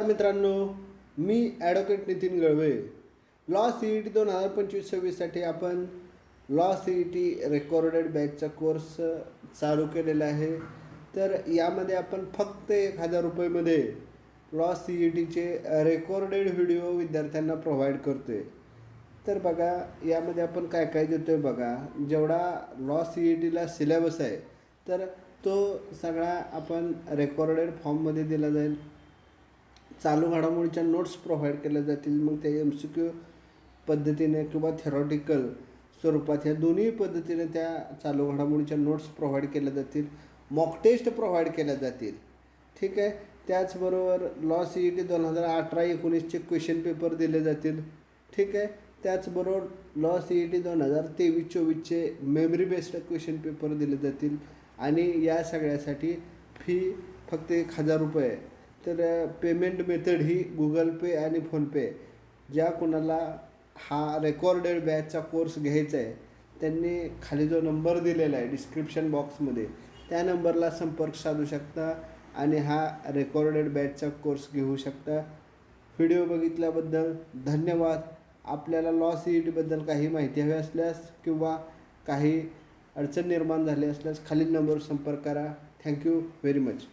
मित्रांनो मी advocate Nitin Galwe. Law C E T दोन हजार पंचवीस सव्वीससाठी आपण law C E T recorded बॅचचा course चालू केलेला आहे. तर यामध्ये आपण फक्त एक हजार रुपयेमध्ये लॉ सी ई टीचे रेकॉर्डेड व्हिडिओ विद्यार्थ्यांना प्रोव्हाइड करतो आहे तर बघा यामध्ये आपण काय काय देतो आहे बघा. जेवढा लॉ सी ई टीला सिलेबस आहे तर तो सगळा आपण रेकॉर्डेड फॉर्ममध्ये दिला जाईल. चालू घडामोडीच्या नोट्स प्रोव्हाइड केल्या जातील. मग त्या एम सी क्यू पद्धतीने किंवा थेरॉटिकल स्वरूपात ह्या दोन्ही पद्धतीने त्या चालू घडामोडीच्या नोट्स प्रोव्हाइड केल्या जातील. मॉक टेस्ट प्रोव्हाइड केल्या जातील. ठीक आहे? त्याचबरोबर लॉ सी ई टी दोन हजार अठरा एकोणीसचे क्वेश्चन पेपर दिले जातील. ठीक आहे? त्याचबरोबर लॉ सी ई टी दोन हजार तेवीस चोवीसचे मेमरी बेस्ड क्वेश्चन पेपर दिले जातील. आणि या सगळ्यासाठी फी फक्त एक हजार रुपये आहे. तर पेमेंट मेथड ही गुगल पे आणि फोनपे ज्या कोणाला हा रेकॉर्डेड बॅचचा कोर्स घ्यायचा आहे त्यांनी खाली जो नंबर दिलेला आहे डिस्क्रिप्शन बॉक्समध्ये त्या नंबरला संपर्क साधू शकता आणि हा रेकॉर्डेड बॅचचा कोर्स घेऊ शकता. व्हिडिओ बघितल्याबद्दल धन्यवाद. आपल्याला लॉस सी ई काही माहिती हवी असल्यास किंवा काही अडचण निर्माण झाली असल्यास खालील नंबरवर संपर्क करा. Thank you very much